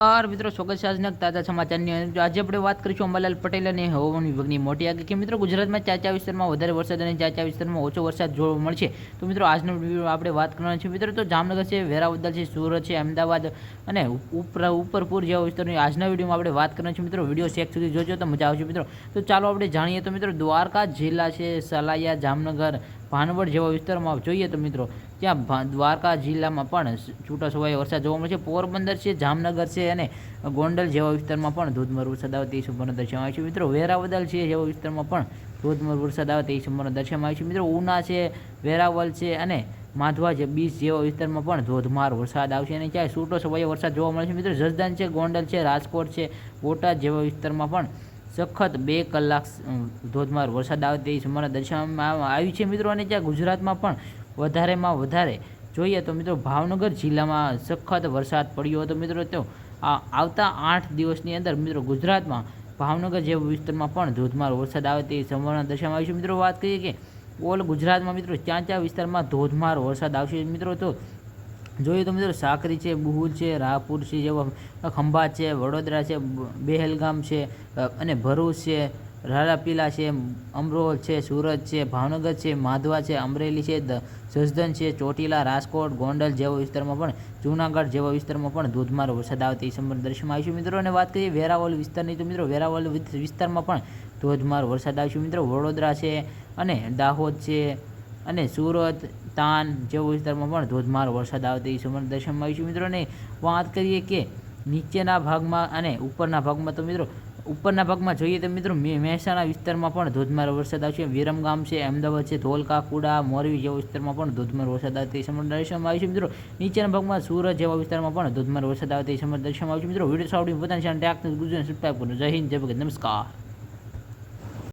નમસ્કાર મિત્રો, સ્વાગત છે આજના તાજા સમાચારની આજે આપણે વાત કરીશું અંબાલાલ પટેલ અને હવામાન વિભાગની મોટી આગે કે મિત્રો ગુજરાતમાં ચાચા વિસ્તારમાં વધારે વરસાદ અને ચાચા વિસ્તારમાં ઓછો વરસાદ જોવા મળશે. તો મિત્રો, આજનો વીડિયો આપણે વાત કરવાના છે મિત્રો, તો જામનગર છે વેરાવદર છે, સુરત છે, અમદાવાદ અને ઉપર ઉપરપુર જેવા વિસ્તારની આજના વિડીયોમાં આપણે વાત કરવાના છે મિત્રો, વીડિયો શેક સુધી જોજો તો મજા આવશે. મિત્રો, તો ચાલો આપણે જાણીએ. તો મિત્રો, દ્વારકા જિલ્લા છે, સલાયા, જામનગર ભાનવડ જેવા વિસ્તારમાં જોઈએ તો મિત્રો, ત્યાં દ્વારકા જિલ્લામાં પણ છૂટાછવાયો વરસાદ જોવા મળે છે. પોરબંદર છે, જામનગર છે અને ગોંડલ જેવા વિસ્તારમાં પણ ધોધમાર વરસાદ આવે તે સંપૂર્ણ દર્શાવાય છે. મિત્રો, વેરાવદલ છે જેવા વિસ્તારમાં પણ ધોધમાર વરસાદ આવે તે સંપૂર્ણ દર્શાવાય છે. મિત્રો, ઉના છે વેરાવલ છે અને માધવા છે બીચ જેવા વિસ્તારમાં પણ ધોધમાર વરસાદ આવશે અને ક્યાંય છૂટો છવાયો વરસાદ જોવા મળે છે. મિત્રો જસદન છે, ગોંડલ છે, રાજકોટ છે, બોટાદ જેવા વિસ્તારમાં પણ સખત બે કલાક ધોધમાર વરસાદ આવે તેવી સંભાવના દર્શાવવામાં આવી છે મિત્રો, અને ત્યાં ગુજરાતમાં પણ વધારેમાં વધારે જોઈએ તો મિત્રો, ભાવનગર જિલ્લામાં સખત વરસાદ પડ્યો હતો મિત્રો. તો આવતા આઠ દિવસની અંદર મિત્રો, ગુજરાતમાં ભાવનગર જેવા વિસ્તારમાં પણ ધોધમાર વરસાદ આવે તેવી સંભાવના દર્શાવવામાં આવી છે. મિત્રો, વાત કરીએ કે ઓલ ગુજરાતમાં મિત્રો ક્યાં વિસ્તારમાં ધોધમાર વરસાદ આવશે મિત્રો. તો જોઈએ તો મિત્રો સાકરી છે બુહુલ છે, રાહપુર છે, જેવા ખંભાત છે, વડોદરા છે, બેહલગામ છે અને ભરૂચ છે રારાપીલા છે, અમરોલ છે, સુરત છે, ભાવનગર છે, માધવા છે, અમરેલી છે જસદન છે, ચોટીલા, રાજકોટ, ગોંડલ જેવા વિસ્તારમાં પણ, જૂનાગઢ જેવા વિસ્તારમાં પણ ધોધમાર વરસાદ આવતી સંબંધ દર્શનમાં આવીશું મિત્રો. અને વાત કરીએ વેરાવલ વિસ્તારની, તો મિત્રો વેરાવલ વિસ્તારમાં પણ ધોધમાર વરસાદ આવશે મિત્રો. વડોદરા છે અને દાહોદ છે અને સુરત, તાન જેવા વિસ્તારમાં પણ ધોધમાર વરસાદ આવે તે સંબંધ દર્શનમાં છે. મિત્રોને વાત કરીએ કે નીચેના ભાગમાં અને ઉપરના ભાગમાં તો મિત્રો, ઉપરના ભાગમાં જોઈએ તો મિત્રો મહેસાણા વિસ્તારમાં પણ ધોધમાર વરસાદ આવશે. વિરમગામ છે, અમદાવાદ છે, ધોલકા, કુડા, મોરબી જેવા વિસ્તારમાં પણ ધોધમાર વરસાદ આવે તે સંબંધ દર્શનમાં આવ્યું છે. મિત્રો, નીચેના ભાગમાં સુરત જેવા વિસ્તારમાં પણ ધોધમાર વરસાદ આવે તે સંબંધ દર્શનમાં આવ્યું છે. મિત્રો, વીડિયો સાવડી પોતાની ચેનલ ટેક ગુજરાત સબસ્ક્રાઈબ કરો જય હિન્દ, જય ભગત. નમસ્કાર.